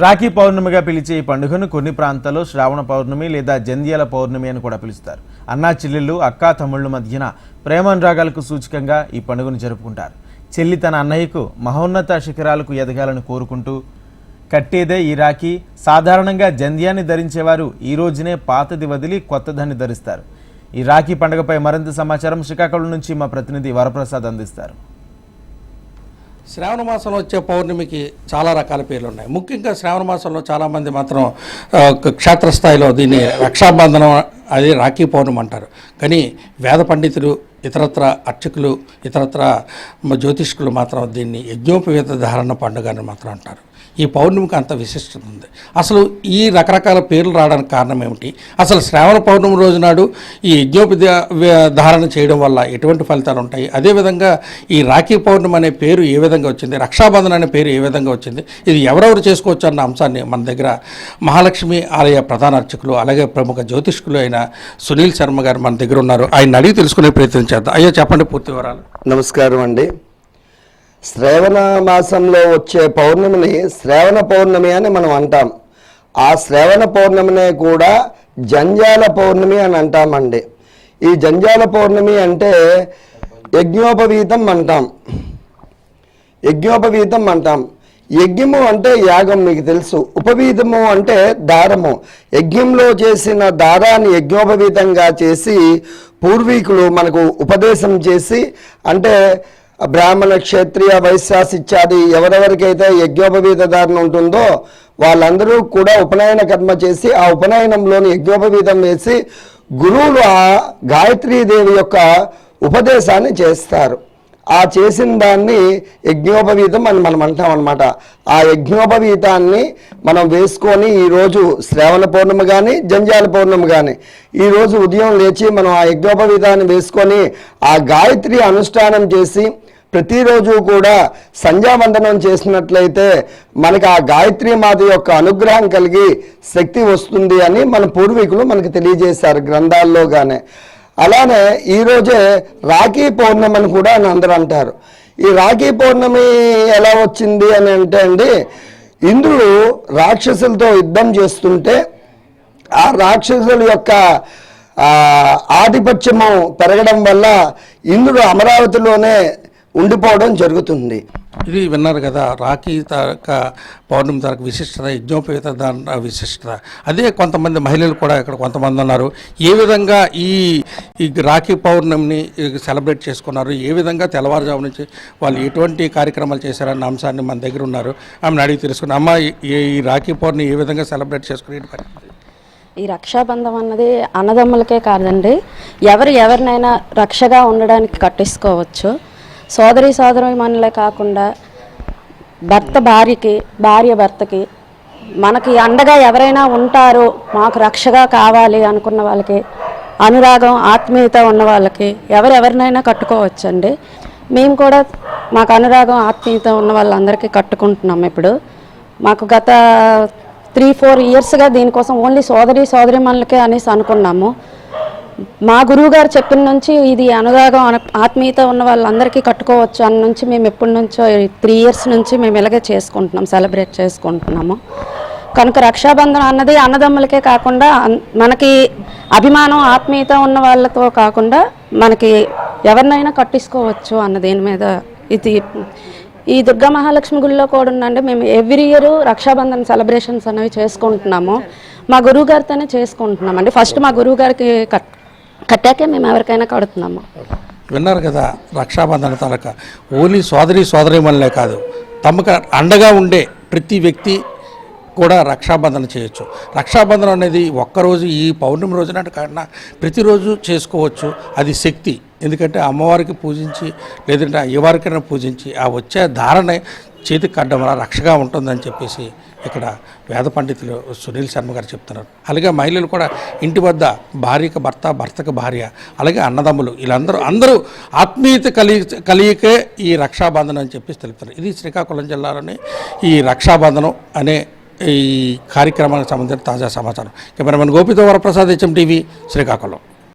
రాఖీ పౌర్ణమిగా పిలిచే ఈ పండుగను కొన్ని ప్రాంతాల్లో శ్రావణ పౌర్ణమి లేదా జంధ్యాల పౌర్ణమి అని కూడా పిలుస్తారు. అన్నా చెల్లెళ్ళు అక్కా తమ్ముళ్ళ మధ్యన ప్రేమానురాగాలకు సూచకంగా ఈ పండుగను జరుపుకుంటారు. చెల్లి తన అన్నయ్యకు మహోన్నత శిఖరాలకు ఎదగాలని కోరుకుంటూ కట్టేదే ఈ రాఖీ. సాధారణంగా జంధ్యాన్ని ధరించేవారు ఈ రోజునే పాతది వదిలి కొత్తదాన్ని ధరిస్తారు. ఈ రాఖీ పండుగపై మరింత సమాచారం శ్రీకాకుళం నుంచి మా ప్రతినిధి వరప్రసాద్ అందిస్తారు. శ్రావణ మాసంలో వచ్చే పౌర్ణమికి చాలా రకాల పేర్లు ఉన్నాయి ముఖ్యంగా శ్రావణ మాసంలో చాలామంది మాత్రం క్షేత్రస్థాయిలో దీన్ని రక్షాబంధనం అది రాఖీ పౌర్ణమి అంటారు. కానీ వేద పండితులు ఇతరత్ర అర్చకులు ఇతరత్ర జ్యోతిష్కులు మాత్రం దీన్ని యజ్ఞోపవేత ధారణ పండుగ అని మాత్రం అంటారు. ఈ పౌర్ణమికి అంత విశిష్టత ఉంది. అసలు ఈ రకరకాల పేర్లు రావడానికి కారణం ఏమిటి? అసలు శ్రావణ పౌర్ణమి రోజు నాడు ఈ యజ్ఞోపద ధారణ చేయడం వల్ల ఎటువంటి ఫలితాలు ఉంటాయి? అదేవిధంగా ఈ రాఖీ పౌర్ణమి అనే పేరు ఏ విధంగా వచ్చింది? రక్షాబంధన్ అనే పేరు ఏ విధంగా వచ్చింది? ఇది ఎవరెవరు చేసుకోవచ్చు అన్న అంశాన్ని మన దగ్గర మహాలక్ష్మి ఆలయ ప్రధాన అర్చకులు అలాగే ప్రముఖ జ్యోతిష్కులు అయిన సునీల్ శర్మ గారు మన దగ్గర ఉన్నారు. ఆయన అడిగి తెలుసుకునే ప్రయత్నం చేద్దాం. అయ్యో చెప్పండి పూర్తి వివరాలు. నమస్కారం అండి. శ్రావణ మాసంలో వచ్చే పౌర్ణమిని శ్రావణ పౌర్ణమి అని మనం అంటాం. ఆ శ్రావణ పౌర్ణమినే కూడా జంజాల పౌర్ణమి అని అంటామండి. ఈ జంజాల పౌర్ణమి అంటే యజ్ఞోపవీతం అంటాం. యజ్ఞోపవీతం అంటాం. యజ్ఞము అంటే యాగం మీకు తెలుసు. ఉపవీతము అంటే దారము. యజ్ఞంలో చేసిన దారాన్ని యజ్ఞోపవీతంగా చేసి పూర్వీకులు మనకు ఉపదేశం చేసి అంటే బ్రాహ్మణ క్షత్రియ వైశ్యాస్ ఇత్యాది ఎవరెవరికైతే యజ్ఞోపవీత ధారణ ఉంటుందో వాళ్ళందరూ కూడా ఉపనయన కర్మ చేసి ఆ ఉపనయనంలోని యజ్ఞోపవీతం వేసి గురువులు ఆ గాయత్రీదేవి యొక్క ఉపదేశాన్ని చేస్తారు. ఆ చేసిన దాన్ని యజ్ఞోపవీతం అని మనం అంటాం అనమాట ఆ యజ్ఞోపవీతాన్ని మనం వేసుకొని ఈరోజు శ్రావణ పౌర్ణమి కానీ జంజాల పౌర్ణమి కానీ ఈరోజు ఉదయం లేచి మనం ఆ యజ్ఞోపవీతాన్ని వేసుకొని ఆ గాయత్రి అనుష్ఠానం చేసి ప్రతిరోజు కూడా సంధ్యావందనం చేసినట్లయితే మనకి ఆ గాయత్రి మాత యొక్క అనుగ్రహం కలిగి శక్తి వస్తుంది అని మన పూర్వీకులు మనకు తెలియజేశారు గ్రంథాల్లోగానే. అలానే ఈరోజే రాఖీ పౌర్ణమి కూడా అని అందరూ అంటారు. ఈ రాఖీ పౌర్ణమి ఎలా వచ్చింది అని అంటే అండి ఇంద్రుడు రాక్షసులతో యుద్ధం చేస్తుంటే ఆ రాక్షసుల యొక్క ఆధిపత్యము పెరగడం వల్ల ఇంద్రుడు అమరావతిలోనే ఉండిపోవడం జరుగుతుంది. ఇది విన్నారు కదా రాఖీ తారక పౌర్ణమి తారక విశిష్టత యజ్ఞోపేత దాన విశిష్టత. అదే కొంతమంది మహిళలు కూడా ఇక్కడ కొంతమంది ఉన్నారు. ఏ విధంగా ఈ ఈ రాఖీ పౌర్ణమిని సెలబ్రేట్ చేసుకున్నారు? ఏ విధంగా తెల్లవారుజాము నుంచి వాళ్ళు ఎటువంటి కార్యక్రమాలు చేశారన్న అంశాన్ని మన దగ్గర ఉన్నారు. ఆమెను అడిగి తెలుసుకున్నాం అమ్మ ఈ- రాఖీ పౌర్ణమి ఏ విధంగా సెలబ్రేట్ చేసుకుని పరిస్థితి? ఈ రక్షాబంధం అన్నది అన్నదమ్ములకే కాదండి. ఎవరు ఎవరినైనా రక్షగా ఉండడానికి కట్టేసుకోవచ్చు. సోదరి సోదరిమనులే కాకుండా భర్త భార్యకి భార్య భర్తకి మనకి అండగా ఎవరైనా ఉంటారో మాకు రక్షగా కావాలి అనుకున్న వాళ్ళకి అనురాగం ఆత్మీయత ఉన్న వాళ్ళకి ఎవరెవరినైనా కట్టుకోవచ్చండి. మేము కూడా మాకు అనురాగం ఆత్మీయత ఉన్న వాళ్ళందరికీ కట్టుకుంటున్నాం ఇప్పుడు. మాకు గత త్రీ ఫోర్ ఇయర్స్గా దీనికోసం ఓన్లీ సోదరి సోదరిమణులకే అనేసి అనుకున్నాము. మా గురువు గారు చెప్పిన నుంచి ఇది అనురాగం ఆత్మీయత ఉన్న వాళ్ళందరికీ కట్టుకోవచ్చు అన్న నుంచి మేము ఎప్పటి నుంచో త్రీ ఇయర్స్ నుంచి మేము ఇలాగే చేసుకుంటున్నాం సెలబ్రేట్ చేసుకుంటున్నాము. కనుక రక్షాబంధం అన్నది అన్నదమ్ములకే కాకుండా మనకి అభిమానం ఆత్మీయత ఉన్న వాళ్ళతో కాకుండా మనకి ఎవరినైనా కట్టించుకోవచ్చు అన్న దేని మీద ఇది. ఈ దుర్గా మహాలక్ష్మి గుడిలో కూడా ఉందండి మేము ఎవ్రీ ఇయర్ రక్షాబంధన్ సెలబ్రేషన్స్ అనేవి చేసుకుంటున్నాము. మా గురువు గారితోనే చేసుకుంటున్నామండి. ఫస్ట్ మా గురువు గారికి కట్ కట్టాకే మేము ఎవరికైనా కడుతున్నాము. విన్నారు కదా రక్షాబంధన తాలూక. ఓన్లీ సోదరి సోదరిమణులే కాదు తమకు అండగా ఉండే ప్రతి వ్యక్తి కూడా రక్షాబంధన చేయొచ్చు. రక్షాబంధనం అనేది ఒక్కరోజు ఈ పౌర్ణమి రోజున కన్నా ప్రతిరోజు చేసుకోవచ్చు అది శక్తి. ఎందుకంటే అమ్మవారికి పూజించి లేదంటే అయ్యవారికైనా పూజించి ఆ వచ్చే ధారణ చేతికి కట్టడం వల్ల రక్షగా ఉంటుందని చెప్పేసి ఇక్కడ వేద పండితులు సునీల్ శర్మ గారు చెప్తున్నారు. అలాగే మహిళలు కూడా ఇంటి వద్ద భార్యకు భర్త భర్తకు భార్య అలాగే అన్నదమ్ములు వీళ్ళందరూ అందరూ ఆత్మీయత కలిగి కలిగికే ఈ రక్షాబంధనం అని చెప్పేసి తెలుపుతారు. ఇది శ్రీకాకుళం జిల్లాలోని ఈ రక్షాబంధనం అనే ఈ కార్యక్రమానికి సంబంధించిన తాజా సమాచారం. కెమెరామెన్ గోపితో వరప్రసాద్ హెచ్ఎం టీవీ శ్రీకాకుళం.